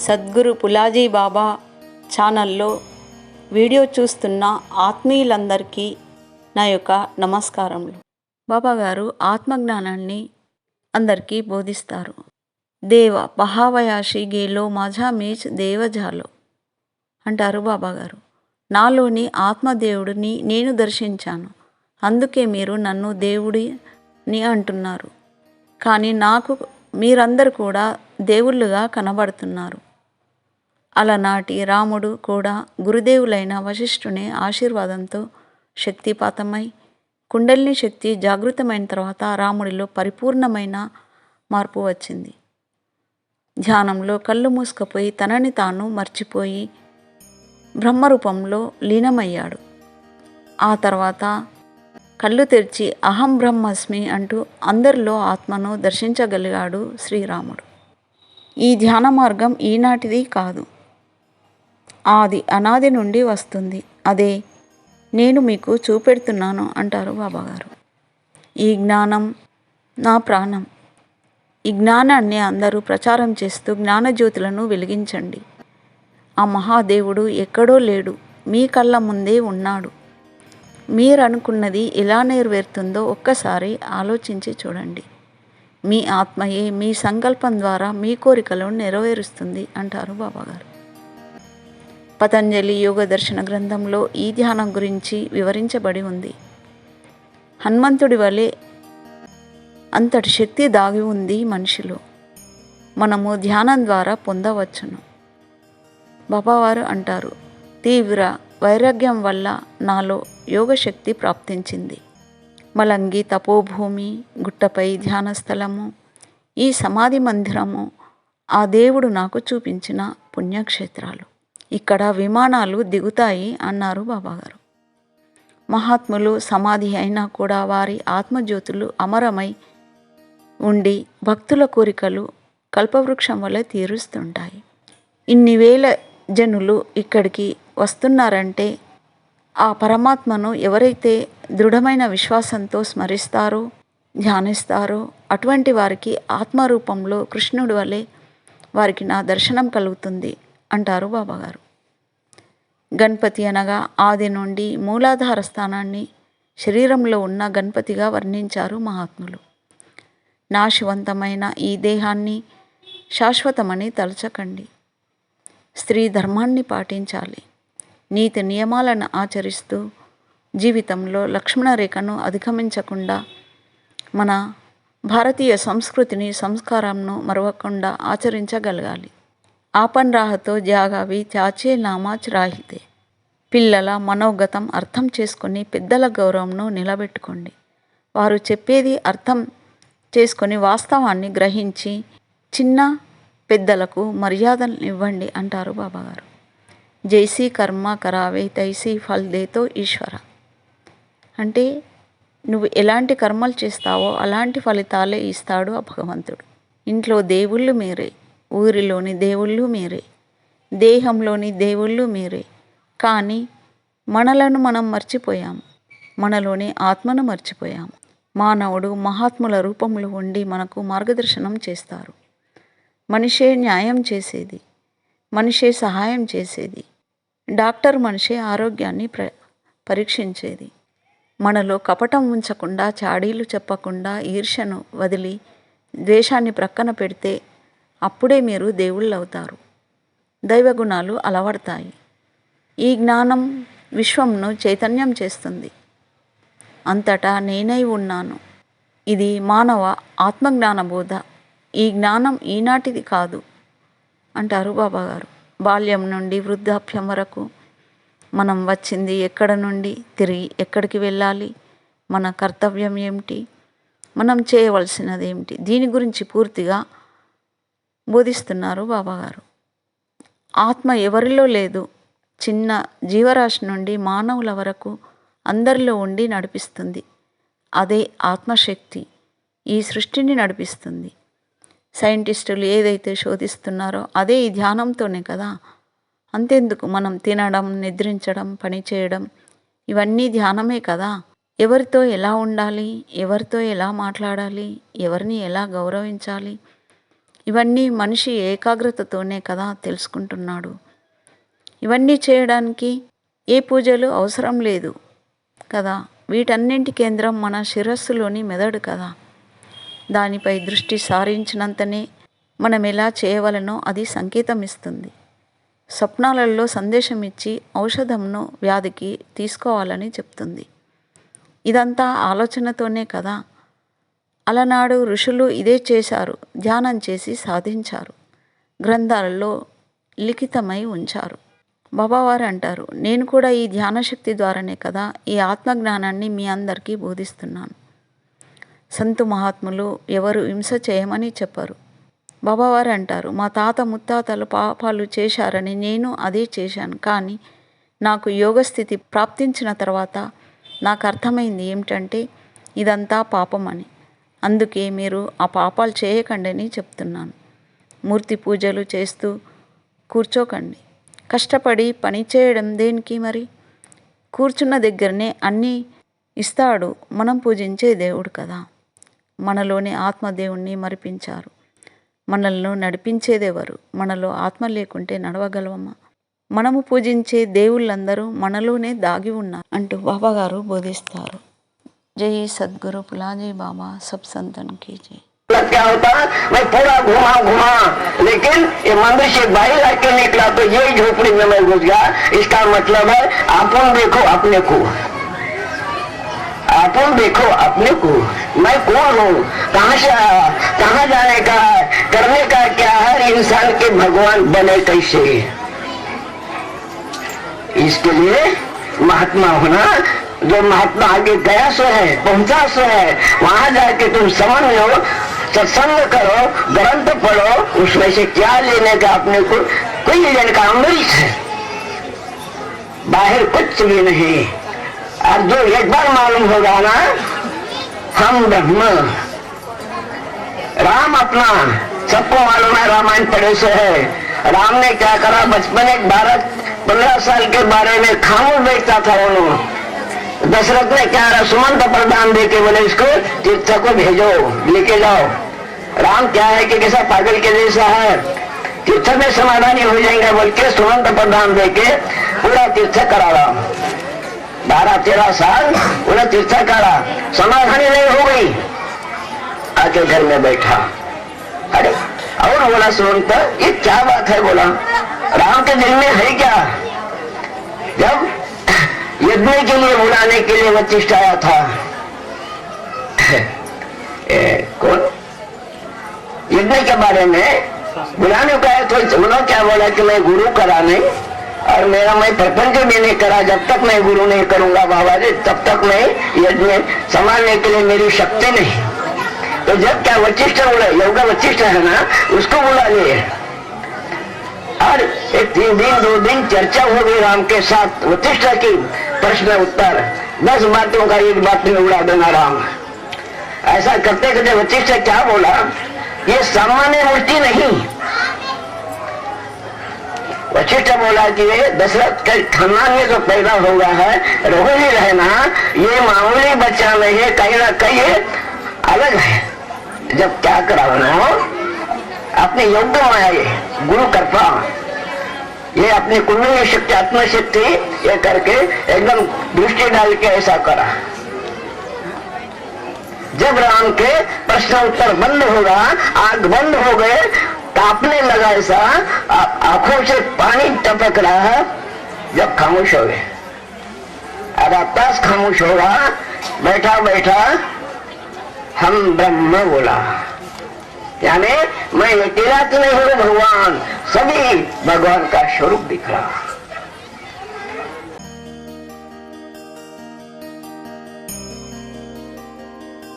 సద్గురు పులాజీ బాబా ఛానల్లో వీడియో చూస్తున్న ఆత్మీయులందరికీ నా యొక్క నమస్కారములు. బాబా గారు ఆత్మజ్ఞానాన్ని అందరికీ బోధిస్తారు. దేవ పహావయాషి గేలో మజా మీచ్ దేవజాలో అంటారు బాబాగారు నాలోని ఆత్మదేవుడిని నేను దర్శించాను. అందుకే మీరు నన్ను దేవుడిని అంటున్నారు. కానీ నాకు మీరందరూ కూడా దేవుళ్ళుగా కనబడుతున్నారు. అలనాటి రాముడు కూడా గురుదేవులైన వశిష్ఠుని ఆశీర్వాదంతో శక్తిపాతమై కుండలిని శక్తి జాగృతమైన తర్వాత రాముడిలో పరిపూర్ణమైన మార్పు వచ్చింది. ధ్యానంలో కళ్ళు మూసుకుపోయి తనని తాను మర్చిపోయి బ్రహ్మరూపంలో లీనమయ్యాడు. ఆ తర్వాత కళ్ళు తెరిచి అహం బ్రహ్మస్మి అంటూ అందరిలో ఆత్మను దర్శించగలిగాడు శ్రీరాముడు. ఈ ధ్యాన మార్గం ఈనాటిది కాదు. ఆది అనాది నుండి వస్తుంది. అదే నేను మీకు చూపెడుతున్నాను అంటారు బాబాగారు. ఈ జ్ఞానం నా ప్రాణం. ఈ జ్ఞానాన్ని అందరూ ప్రచారం చేస్తూ జ్ఞానజ్యోతులను వెలిగించండి. ఆ మహాదేవుడు ఎక్కడో లేడు. మీ కళ్ళ ముందే ఉన్నాడు. మీరు అనుకున్నది ఎలా నెరవేరుతుందో ఒక్కసారి ఆలోచించి చూడండి. మీ ఆత్మయే మీ సంకల్పం ద్వారా మీ కోరికలను నెరవేరుస్తుంది అంటారు బాబాగారు. పతంజలి యోగ దర్శన గ్రంథంలో ఈ ధ్యానం గురించి వివరించబడి ఉంది. హనుమంతుడి వలె అంతటి శక్తి దాగి ఉంది మనిషిలో. మనము ధ్యానం ద్వారా పొందవచ్చును. బాబావారు అంటారు తీవ్ర వైరాగ్యం వల్ల నాలో యోగశక్తి ప్రాప్తించింది. మలంగి తపోభూమి గుట్టపై ధ్యాన స్థలము ఈ సమాధి మందిరము ఆ దేవుడు నాకు చూపించిన పుణ్యక్షేత్రాలు. ఇక్కడ విమానాలు దిగుతాయి అన్నారు బాబాగారు. మహాత్ములు సమాధి అయినా కూడా వారి ఆత్మజ్యోతులు అమరమై ఉండి భక్తుల కోరికలు కల్పవృక్షం వల్ల తీరుస్తుంటాయి. ఇన్ని వేల జనులు ఇక్కడికి వస్తున్నారంటే ఆ పరమాత్మను ఎవరైతే దృఢమైన విశ్వాసంతో స్మరిస్తారో ధ్యానిస్తారో అటువంటి వారికి ఆత్మరూపంలో కృష్ణుడి వలె వారికి నా దర్శనం కలుగుతుంది. అంటారు బాబాగారు. గణపతి అనగా ఆది నుండి మూలాధార స్థానాన్ని శరీరంలో ఉన్న గణపతిగా వర్ణించారు మహాత్ములు. నాశవంతమైన ఈ దేహాన్ని శాశ్వతమని తలచకండి. స్త్రీ ధర్మాన్ని పాటించాలి. నీతి నియమాలను ఆచరిస్తూ జీవితంలో లక్ష్మణ రేఖను అధిగమించకుండా మన భారతీయ సంస్కృతిని సంస్కారంను మరవకుండా ఆచరించగలగాలి. ఆపన్ రాహతో జాగావి చాచే నామాచ్ రాహితే. పిల్లల మనోగతం అర్థం చేసుకొని పెద్దల గౌరవంను నిలబెట్టుకోండి. వారు చెప్పేది అర్థం చేసుకొని వాస్తవాన్ని గ్రహించి చిన్న పెద్దలకు మర్యాదలు ఇవ్వండి అంటారు బాబాగారు. జైసీ కర్మ కరావే తైసీ ఫల్దేతో ఈశ్వర. అంటే నువ్వు ఎలాంటి కర్మలు చేస్తావో అలాంటి ఫలితాలే ఇస్తాడు ఆ భగవంతుడు. ఇంట్లో దేవుళ్ళు మీరే. ఊరిలోని దేవుళ్ళు మీరే. దేహంలోని దేవుళ్ళు మీరే. కానీ మనలను మనం మర్చిపోయాము మనలోని ఆత్మను మర్చిపోయాము మానవుడు మహాత్ముల రూపంలో ఉండి మనకు మార్గదర్శనం చేస్తారు. మనిషే న్యాయం చేసేది. మనిషే సహాయం చేసేది. డాక్టర్ మనిషే ఆరోగ్యాన్ని ప్ర పరీక్షించేది. మనలో కపటం ఉంచకుండా చాడీలు చెప్పకుండా ఈర్షను వదిలి ద్వేషాన్ని ప్రక్కన పెడితే అప్పుడే మీరు దేవుళ్ళు అవుతారు దైవగుణాలు అలవడతాయి. ఈ జ్ఞానం విశ్వంను చైతన్యం చేస్తుంది. అంతటా నేనై ఉన్నాను. ఇది మానవ ఆత్మజ్ఞాన బోధ ఈ జ్ఞానం ఈనాటిది కాదు అంటారు బాబాగారు. బాల్యం నుండి వృద్ధాప్యం వరకు మనం వచ్చింది ఎక్కడ నుండి తిరిగి ఎక్కడికి వెళ్ళాలి మన కర్తవ్యం ఏమిటి మనం చేయవలసినది ఏమిటి దీని గురించి పూర్తిగా బోధిస్తున్నారు బాబాగారు. ఆత్మ ఎవరిలో లేదు. చిన్న జీవరాశి నుండి మానవుల వరకు అందరిలో ఉండి నడిపిస్తుంది. అదే ఆత్మశక్తి ఈ సృష్టిని నడిపిస్తుంది. సైంటిస్టులు ఏదైతే శోధిస్తున్నారో అదే ఈ ధ్యానంతోనే కదా. అంతెందుకు మనం తినడం నిద్రించడం పని చేయడం ఇవన్నీ ధ్యానమే కదా. ఎవరితో ఎలా ఉండాలి? ఎవరితో ఎలా మాట్లాడాలి? ఎవరిని ఎలా గౌరవించాలి? ఇవన్నీ మనిషి ఏకాగ్రతతోనే కదా తెలుసుకుంటున్నాడు. ఇవన్నీ చేయడానికి ఏ పూజలు అవసరం లేదు కదా. వీటన్నింటి కేంద్రం మన శిరస్సులోని మెదడు కదా. దానిపై దృష్టి సారించినంతనే మనం ఎలా చేయవలనో అది సంకేతం ఇస్తుంది స్వప్నాలలో సందేశం ఇచ్చి ఔషధంను వ్యాధికి తీసుకోవాలని చెప్తుంది. ఇదంతా ఆలోచనతోనే కదా. అలనాడు ఋషులు ఇదే చేశారు ధ్యానం చేసి సాధించారు గ్రంథాలలో లిఖితమై ఉంచారు. బాబావారు అంటారు నేను కూడా ఈ ధ్యానశక్తి ద్వారానే కదా ఈ ఆత్మజ్ఞానాన్ని మీ అందరికీ బోధిస్తున్నాను. సంతు మహాత్ములు ఎవరు హింస చేయమని చెప్పరు. బాబావారు అంటారు మా తాత ముత్తాతలు పాపాలు చేశారని నేను అదే చేశాను కానీ నాకు యోగస్థితి ప్రాప్తించిన తర్వాత నాకు అర్థమైంది ఏమిటంటే ఇదంతా పాపం అని అందుకే మీరు ఆ పాపాలు చేయకండి అని చెప్తున్నాను. మూర్తి పూజలు చేస్తూ కూర్చోకండి. కష్టపడి పని చేయడం దేనికి మరి? కూర్చున్న దగ్గరనే అన్నీ ఇస్తాడు. మనం పూజించే దేవుడు కదా. మనలోని ఆత్మదేవుణ్ణి మరిపించారు. మనల్ని నడిపించేదెవరు? మనలో ఆత్మ లేకుంటే నడవగలవమ్మా మనము పూజించే దేవుళ్ళందరూ మనలోనే దాగి ఉన్నారు అంటూ బాబాగారు బోధిస్తారు. जय सदगुरु पुला जय बाबा, सब संतन की जय क्या होता मैं पूरा घुमा घुमा, लेकिन ये मंदिर से बाहर आके निकला तो यही झोपड़ी में मैं घुस गया। इसका मतलब है, अपन देखो अपने को। अपन देखो अपने को। मैं कौन हूँ? कहाँ से आया? कहाँ जाने का है? करने का क्या है? इंसान के भगवान बने कैसे? इसके लिए महात्मा होना जो महात्मा आगे गया सो है, पहुँचा सो है, वहाँ जाके तुम समझ लो सत्संग करो, ग्रंथ पढ़ो, उसमें से क्या लेने का अपने को कोई लेने का अमृत है? बाहर कुछ भी नहीं। अब जो एक बार मालूम होगा ना, हम ब्रह्म। राम अपना, सबको मालूम है रामायण पढ़े से है। राम ने क्या करा, बचपन एक बारह, पंद्रह साल के बारे में खामोश बेचता था उन्होंने दशरथ ने क्या करा सुमंत प्रदान दे के बोले, इसको तीर्थ को भेजो, लेके जाओ। राम क्या है कि कैसा पागल के जैसा है? तीर्थ में समाधानी हो जाएँगे बोल के सुमंत प्रदान दे के पूरा तीर्थ करा रहा बारह, तेरह साल उन्हें तीर्थ करा समाधानी नहीं हो गई। आके घर में बैठा। अरे, और बोला सुनता ये क्या बात है? बोला। राम के दिल में है क्या? जब यज्ञ के लिए बुलाने के लिए वशिष्ठ आया था। ए, कौन? यज्ञ के बारे में? बुलाने को आया तो उन्होंने क्या बोला कि मैं गुरु करा नहीं और मेरा मैं प्रपंच भी नहीं करा जब तक मैं गुरु नहीं करूँगा बाबा जी तब तक मैं यज्ञ संभालने के लिए मेरी शक्ति नहीं। तो जब क्या वशिष्ठ बोला योगा वशिष्ठ है ना उसको बुला लिए। और एक तीन दिन दो दिन चर्चा हो गई राम के साथ वशिष्ठ की। प्रश्न उत्तर, दस बातों का एक बात में उड़ा देना राम। ऐसा करते करते वशिष्ठ क्या बोला? ये सामान्य मूर्ति नहीं। वशिष्ठ बोला कि दशरथ के खानदान में जो पैदा हुआ है रहो ही रहना, ये मामूली बच्चा नहीं है कहीं ना कहीं अलग है। जब क्या कराना अपने योग्य माया गुरु कृपा। ये अपनी कुंडली शक्ति आत्मशक्ति ये करके एकदम दृष्टि डाल के ऐसा करा। जब राम के प्रश्न उत्तर बंद होगा, आग बंद हो गए कांपने लगा ऐसा आँखों से पानी टपक रहा है, जब खामोश हो गए। आधा तास खामोश होगा बैठा बैठा हम ब्रह्म बोला। यानी मैं अकेला तो नहीं हूँ भगवान? सभी भगवान का स्वरूप दिख रहा